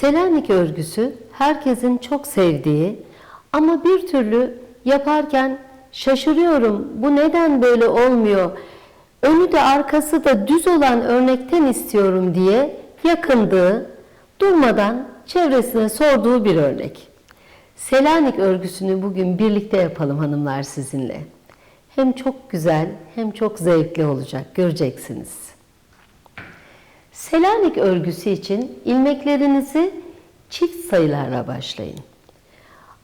Selanik örgüsü herkesin çok sevdiği ama bir türlü yaparken şaşırıyorum bu neden böyle olmuyor, önü de arkası da düz olan örnekten istiyorum diye yakındığı, durmadan çevresine sorduğu bir örnek. Selanik örgüsünü bugün birlikte yapalım hanımlar sizinle. Hem çok güzel hem çok zevkli olacak göreceksiniz. Selanik örgüsü için ilmeklerinizi çift sayılarla başlayın.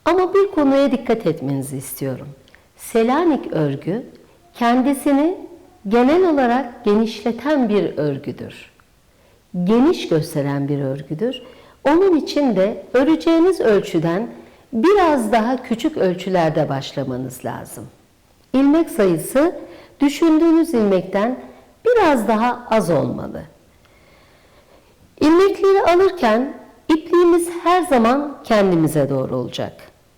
Ama bir konuya dikkat etmenizi istiyorum. Selanik örgü kendisini genel olarak genişleten bir örgüdür. Geniş gösteren bir örgüdür. Onun için de öreceğiniz ölçüden biraz daha küçük ölçülerde başlamanız lazım. İlmek sayısı düşündüğünüz ilmekten biraz daha az olmalı. İlmekleri alırken ipliğimiz her zaman kendimize doğru olacak.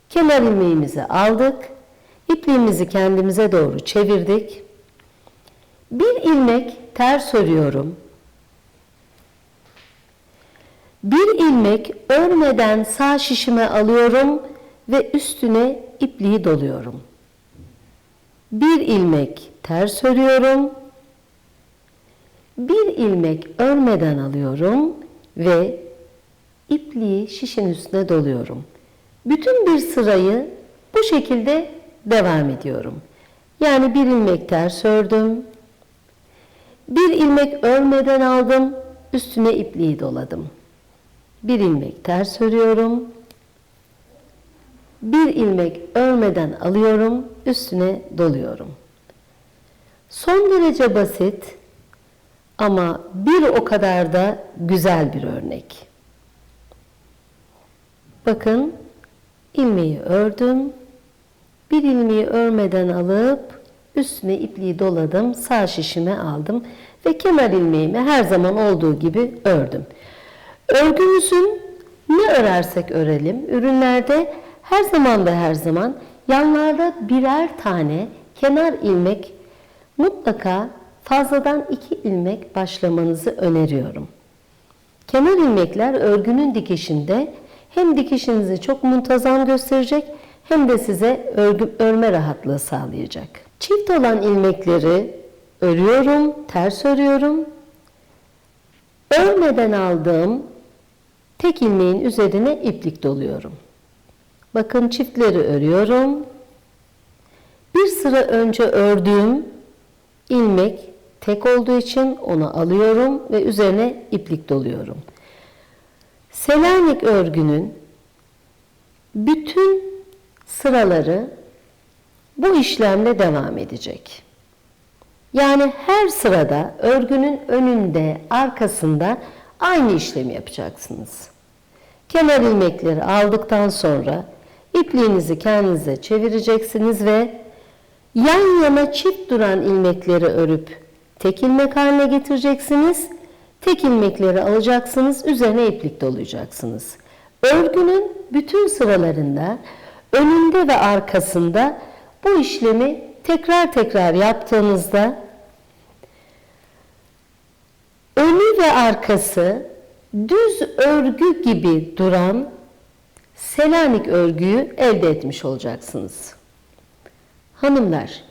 Kenar ilmeğimizi aldık, ipliğimizi kendimize doğru çevirdik. Bir ilmek ters örüyorum. Bir ilmek örmeden sağ şişime alıyorum ve üstüne ipliği doluyorum. Bir ilmek ters örüyorum. İlmek örmeden alıyorum ve ipliği şişin üstüne doluyorum. Bütün bir sırayı bu şekilde devam ediyorum. Yani bir ilmek ters ördüm. Bir ilmek örmeden aldım, üstüne ipliği doladım. Bir ilmek ters örüyorum. Bir ilmek örmeden alıyorum, üstüne doluyorum. Son derece basit ama bir o kadar da güzel bir örnek. Bakın ilmeği ördüm. Bir ilmeği örmeden alıp üstüne ipliği doladım, sağ şişime aldım ve kenar ilmeğimi her zaman olduğu gibi ördüm. Örgümüzün ne örersek örelim, ürünlerde her zaman ve her zaman yanlarda birer tane kenar ilmek mutlaka fazladan iki ilmek başlamanızı öneriyorum. Kenar ilmekler örgünün dikişinde hem dikişinizi çok muntazam gösterecek hem de size örgü, örme rahatlığı sağlayacak. Çift olan ilmekleri örüyorum, ters örüyorum. Örmeden aldığım tek ilmeğin üzerine iplik doluyorum. Bakın çiftleri örüyorum. Bir sıra önce ördüğüm ilmek tek olduğu için onu alıyorum ve üzerine iplik doluyorum. Selanik örgünün bütün sıraları bu işlemle devam edecek. Yani her sırada örgünün önünde, arkasında aynı işlemi yapacaksınız. Kenar ilmekleri aldıktan sonra ipliğinizi kendinize çevireceksiniz ve yan yana çift duran ilmekleri örüp tek ilmek haline getireceksiniz. Tek ilmekleri alacaksınız, üzerine iplik dolayacaksınız. Örgünün bütün sıralarında önünde ve arkasında bu işlemi tekrar tekrar yaptığınızda önü ve arkası düz örgü gibi duran Selanik örgüyü elde etmiş olacaksınız. Hanımlar,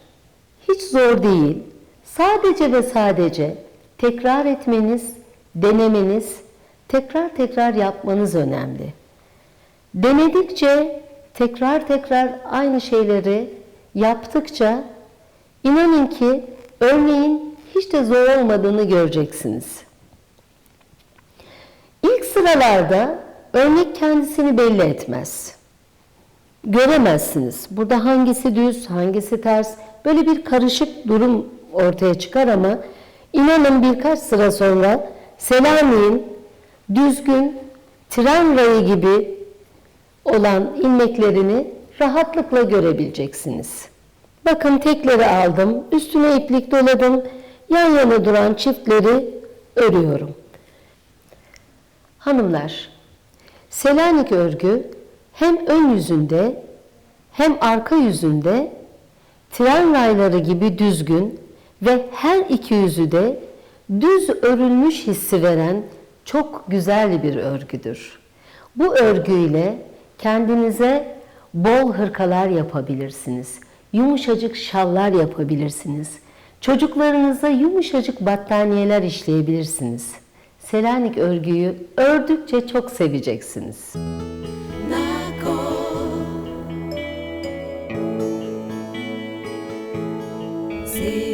hiç zor değil. Sadece ve sadece tekrar etmeniz, denemeniz, tekrar tekrar yapmanız önemli. Denedikçe, tekrar tekrar aynı şeyleri yaptıkça inanın ki örneğin hiç de zor olmadığını göreceksiniz. İlk sıralarda örnek kendisini belli etmez. Göremezsiniz. Burada hangisi düz, hangisi ters, böyle bir karışık durum ortaya çıkar ama inanın birkaç sıra sonra Selanik'in düzgün tren rayı gibi olan ilmeklerini rahatlıkla görebileceksiniz. Bakın tekleri aldım, üstüne iplik doladım, yan yana duran çiftleri örüyorum. Hanımlar, Selanik örgü hem ön yüzünde hem arka yüzünde tren rayları gibi düzgün ve her iki yüzü de düz örülmüş hissi veren çok güzel bir örgüdür. Bu örgüyle kendinize bol hırkalar yapabilirsiniz. Yumuşacık şallar yapabilirsiniz. Çocuklarınıza yumuşacık battaniyeler işleyebilirsiniz. Selanik örgüyü ördükçe çok seveceksiniz. Sevgi